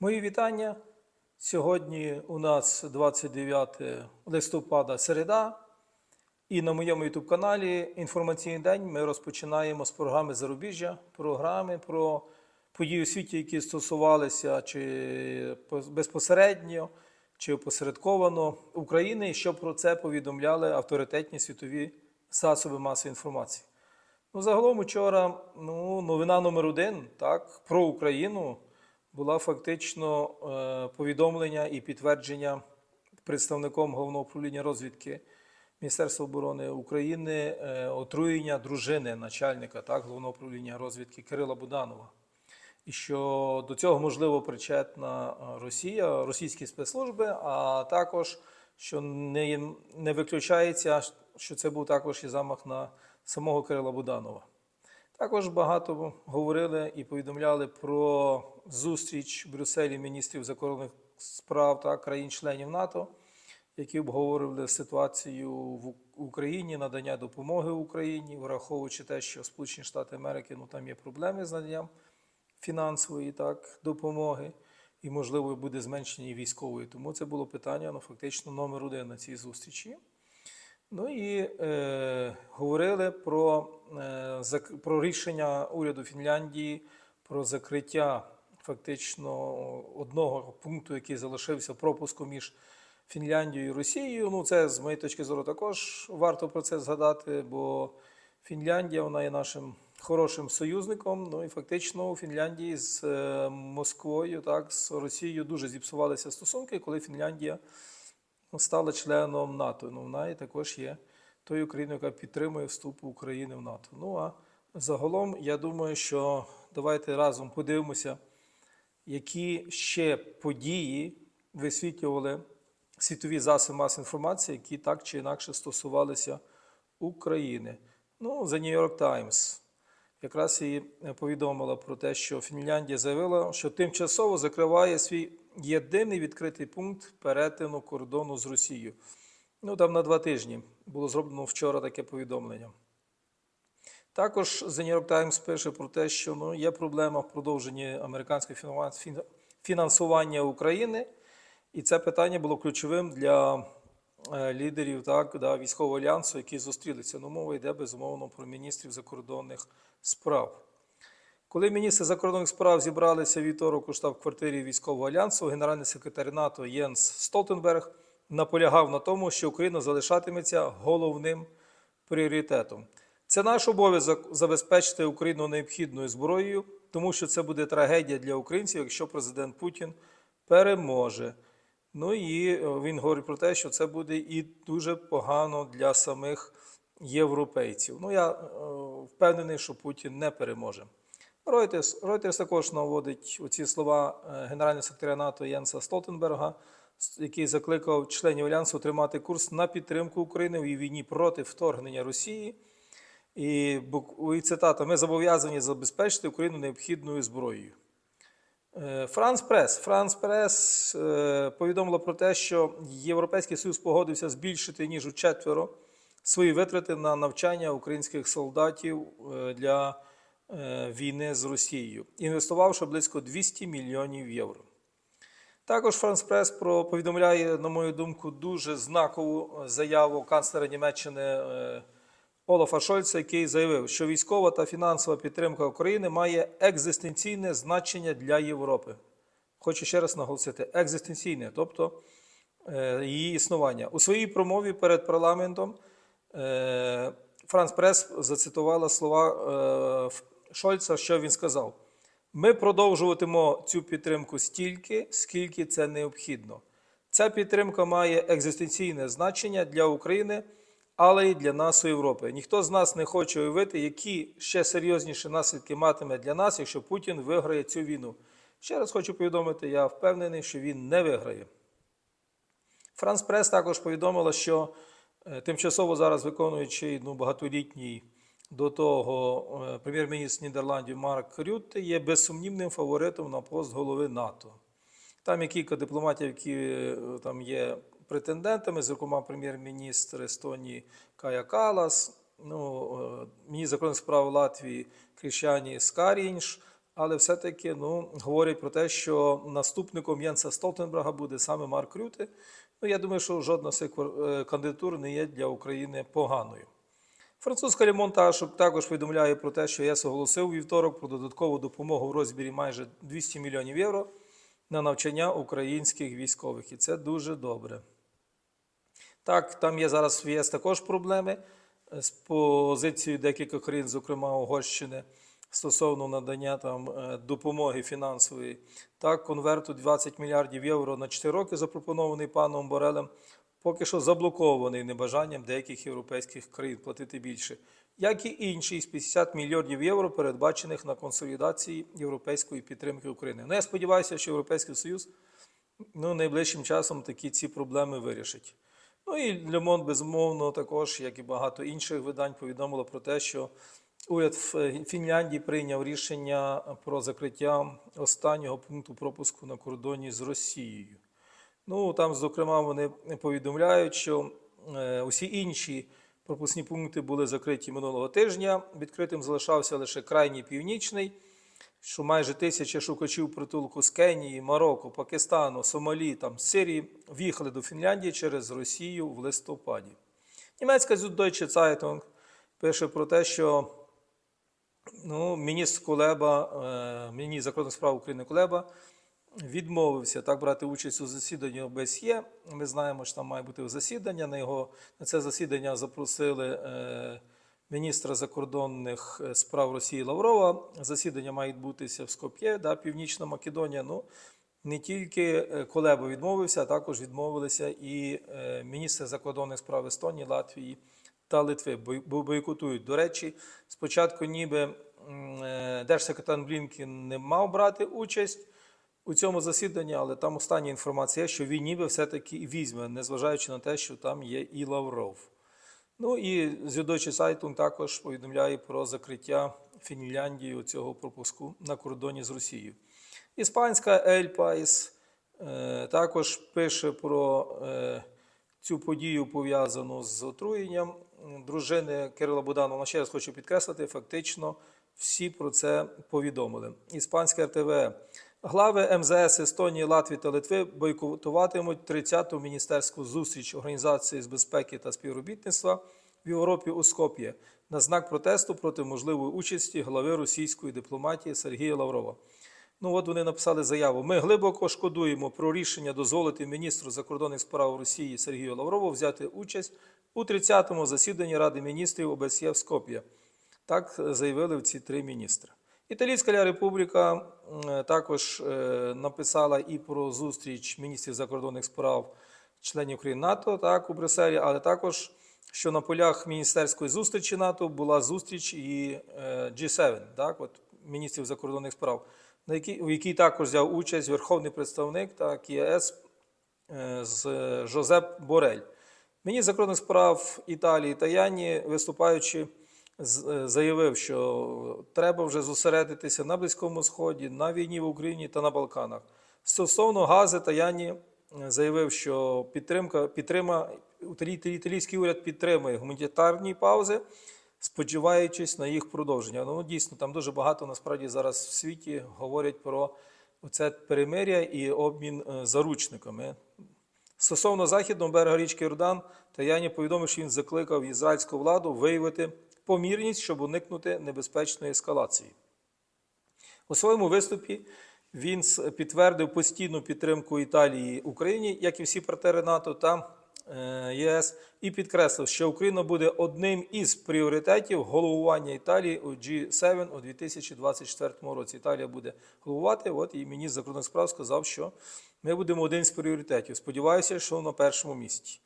Мої вітання. Сьогодні у нас 29 листопада середа, і на моєму youtube каналі Інформаційний день ми розпочинаємо з програми Зарубіжжя, програми про події у світі, які стосувалися чи безпосередньо, чи опосередковано України, і що про це повідомляли авторитетні світові засоби масової інформації. Ну, загалом учора ну, новина номер один так, про Україну була фактично е, повідомлення і підтвердження представником головного управління розвідки Міністерства оборони України е, отруєння дружини начальника так, головного управління розвідки Кирила Буданова. І що до цього можливо причетна е, Росія, російські спецслужби, а також що не, не виключається, що це був також і замах на самого Кирила Буданова. Також багато говорили і повідомляли про зустріч в Брюсселі міністрів закордонних справ та країн-членів НАТО, які обговорювали ситуацію в Україні, надання допомоги Україні, враховуючи те, що Сполучені Штати Америки ну там є проблеми з наданням фінансової так, допомоги, і, можливо, буде зменшення військової. Тому це було питання ну, фактично номер один на цій зустрічі. Ну і е, говорили про, е, про рішення уряду Фінляндії про закриття фактично одного пункту, який залишився пропуску між Фінляндією і Росією. Ну, це з моєї точки зору також варто про це згадати, бо Фінляндія вона є нашим хорошим союзником. Ну і фактично у Фінляндії з е, Москвою, так, з Росією дуже зіпсувалися стосунки, коли Фінляндія стала членом НАТО. Ну, вона і також є тою країною, яка підтримує вступ України в НАТО. Ну а загалом, я думаю, що давайте разом подивимося, які ще події висвітлювали світові засоби масової інформації, які так чи інакше стосувалися України. Ну, The New York Times якраз і повідомила про те, що Фінляндія заявила, що тимчасово закриває свій єдиний відкритий пункт перетину кордону з Росією. Ну, там на два тижні було зроблено вчора таке повідомлення. Також The New York Times пише про те, що ну, є проблема в продовженні американського фінансування України, і це питання було ключовим для е, лідерів так, да, військового альянсу, які зустрілися. Ну, мова йде безумовно про міністрів закордонних справ. Коли міністри закордонних справ зібралися вівторок у штаб-квартирі військового альянсу, генеральний секретар НАТО Єнс Столтенберг наполягав на тому, що Україна залишатиметься головним пріоритетом. Це наш обов'язок забезпечити Україну необхідною зброєю, тому що це буде трагедія для українців, якщо президент Путін переможе. Ну і е, він говорить про те, що це буде і дуже погано для самих європейців. Ну я е, впевнений, що Путін не переможе. Reuters, Reuters також наводить оці слова е, генерального секретаря НАТО Єнса Столтенберга, який закликав членів альянсу тримати курс на підтримку України у війні проти вторгнення Росії. І, і цитата: ми зобов'язані забезпечити Україну необхідною зброєю. Е, Франс Прес. Франс Прес е, повідомила про те, що Європейський Союз погодився збільшити ніж у четверо свої витрати на навчання українських солдатів е, для війни з Росією, інвестувавши близько 200 мільйонів євро. Також Франс Прес повідомляє, на мою думку, дуже знакову заяву канцлера Німеччини Олафа Шольца, який заявив, що військова та фінансова підтримка України має екзистенційне значення для Європи. Хочу ще раз наголосити: екзистенційне, тобто е, її існування. У своїй промові перед парламентом е, Франс Прес зацитувала слова е, Шольца, що він сказав. Ми продовжуватимемо цю підтримку стільки, скільки це необхідно. Ця підтримка має екзистенційне значення для України, але й для нас у Європи. Ніхто з нас не хоче уявити, які ще серйозніші наслідки матиме для нас, якщо Путін виграє цю війну. Ще раз хочу повідомити, я впевнений, що він не виграє. Франс Прес також повідомила, що е, тимчасово зараз виконуючий ну, багатолітній до того е, прем'єр-міністр Нідерландів Марк Рютте є безсумнівним фаворитом на пост голови НАТО. Там є кілька дипломатів, які е, там є претендентами, зокрема прем'єр-міністр Естонії Кая Калас, ну, е, міністр закордонних справ Латвії Крішані Скарінш, але все-таки ну, говорять про те, що наступником Єнса Столтенберга буде саме Марк Рюте. Ну, я думаю, що жодна з цих е, кандидатур не є для України поганою. Французька Лімон також, повідомляє про те, що ЄС оголосив вівторок про додаткову допомогу в розмірі майже 200 мільйонів євро на навчання українських військових. І це дуже добре. Так, там є зараз в ЄС також проблеми е, з позицією декількох країн, зокрема Угорщини, стосовно надання там е, допомоги фінансової. Так, конверту 20 мільярдів євро на 4 роки, запропонований паном Борелем, поки що заблокований небажанням деяких європейських країн платити більше, як і інші з 50 мільярдів євро, передбачених на консолідації європейської підтримки України. Ну, я сподіваюся, що Європейський Союз ну, найближчим часом такі ці проблеми вирішить. Ну і Лемон, безумовно, також, як і багато інших видань, повідомило про те, що уряд Фінляндії прийняв рішення про закриття останнього пункту пропуску на кордоні з Росією. Ну там, зокрема, вони повідомляють, що е, усі інші пропускні пункти були закриті минулого тижня. Відкритим залишався лише крайній північний, що майже тисяча шукачів притулку з Кенії, Марокко, Пакистану, Сомалі, там, Сирії в'їхали до Фінляндії через Росію в листопаді. Німецька Süddeutsche Zeitung пише про те, що ну, міністр Кулеба, е, міністр закордонних справ України Кулеба відмовився так брати участь у засіданні ОБСЄ. Ми знаємо, що там має бути засідання. На його на це засідання запросили е, міністра закордонних е, справ Росії Лаврова. Засідання має відбутися в Скоп'є, да, Північна Македонія. Ну не тільки е, відмовився, а також відмовилися і е, міністри закордонних справ Естонії, Латвії та Литви бой- бо- бойкотують. До речі, спочатку ніби держсекретар Блінкін не мав брати участь у цьому засіданні, але там остання інформація, що він ніби все-таки візьме, незважаючи на те, що там є і Лавров. Ну і Зюдочі Сайтун також повідомляє про закриття Фінляндії цього пропуску на кордоні з Росією. Іспанська Ель Паїс е, також пише про е, цю подію пов'язану з отруєнням дружини Кирила Буданова. Ще раз хочу підкреслити, фактично всі про це повідомили. Іспанське РТВ. Глави МЗС Естонії, Латвії та Литви бойкотуватимуть 30-ту міністерську зустріч Організації з безпеки та співробітництва в Європі у Скоп'є на знак протесту проти можливої участі глави російської дипломатії Сергія Лаврова. Ну от вони написали заяву. Ми глибоко шкодуємо про рішення дозволити міністру закордонних справ Росії Сергію Лаврову взяти участь у 30-му засіданні Ради міністрів ОБСЄ в Скоп'є. Так заявили ці три міністри. Італійська Ля Републіка також е, написала і про зустріч міністрів закордонних справ членів країн НАТО так, у Брюсселі, але також, що на полях міністерської зустрічі НАТО була зустріч і е, G7, так, от, міністрів закордонних справ, на якій, у якій також взяв участь верховний представник так, ЄС е, з Жозеп Борель. Міністр закордонних справ Італії Таяні, виступаючи, з- е, заявив, що треба вже зосередитися на Близькому Сході, на війні в Україні та на Балканах. Стосовно гази, Таяні е, заявив, що підтримка підтрима італій- італійський уряд підтримує гуманітарні паузи, сподіваючись на їх продовження. Ну дійсно там дуже багато насправді зараз в світі говорять про це перемиря і обмін е, заручниками. Стосовно західного берега річки Йордан, Таяні повідомив, що він закликав ізраїльську владу виявити помірність, щоб уникнути небезпечної ескалації. У своєму виступі він підтвердив постійну підтримку Італії Україні, як і всі партнери НАТО та е, ЄС, і підкреслив, що Україна буде одним із пріоритетів головування Італії у G7 у 2024 році. Італія буде головувати. От і міністр закордонних справ сказав, що ми будемо один з пріоритетів. Сподіваюся, що на першому місці.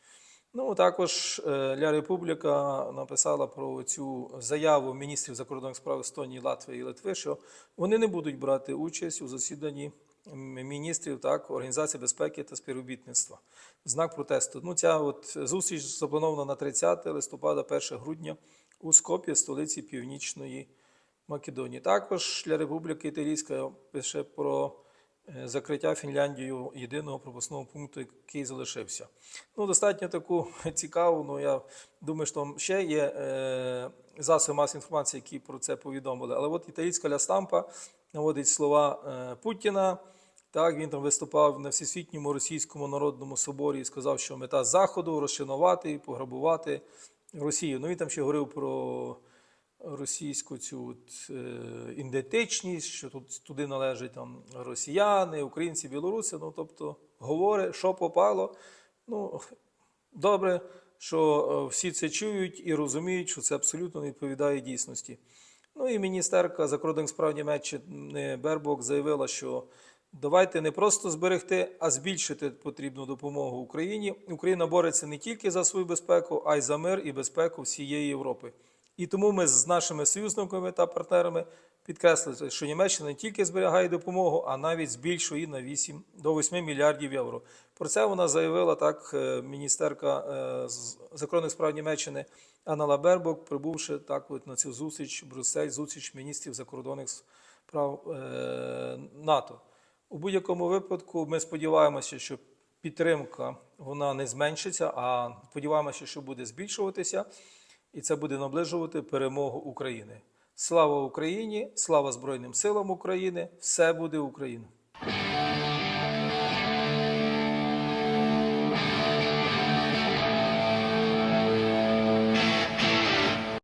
Ну, також е, Ля Републіка написала про цю заяву міністрів закордонних справ Естонії, Латвії і Литви, що вони не будуть брати участь у засіданні міністрів так, Організації безпеки та співробітництва. Знак протесту. Ну, ця от зустріч запланована на 30 листопада, 1 грудня у Скопі, столиці Північної Македонії. Також для Республіки Італійська пише про закриття Фінляндією єдиного пропускного пункту, який залишився. Ну, достатньо таку цікаву. Ну я думаю, що там ще є е, засоби масової інформації, які про це повідомили. Але от італійська ля стампа наводить слова е, Путіна. Так, він там виступав на Всесвітньому Російському народному соборі і сказав, що мета Заходу розчинувати пограбувати Росію. Ну він там ще говорив про російську цю от, е, ідентичність, що тут туди належать там росіяни, українці, білоруси. Ну тобто говорить, що попало. Ну, добре, що е, всі це чують і розуміють, що це абсолютно не відповідає дійсності. Ну і міністерка закордонних справ Німеччини Бербок заявила, що давайте не просто зберегти, а збільшити потрібну допомогу Україні. Україна бореться не тільки за свою безпеку, а й за мир і безпеку всієї Європи. І тому ми з нашими союзниками та партнерами підкреслили, що Німеччина не тільки зберігає допомогу, а навіть збільшує на 8 до 8 мільярдів євро. Про це вона заявила так е, міністерка е, закордонних справ Німеччини Анна Бербок, прибувши так от на цю зустріч Брюссель, зустріч міністрів закордонних справ е, НАТО. У будь-якому випадку ми сподіваємося, що підтримка вона не зменшиться, а сподіваємося, що буде збільшуватися, і це буде наближувати перемогу України. Слава Україні! Слава Збройним силам України! Все буде Україна!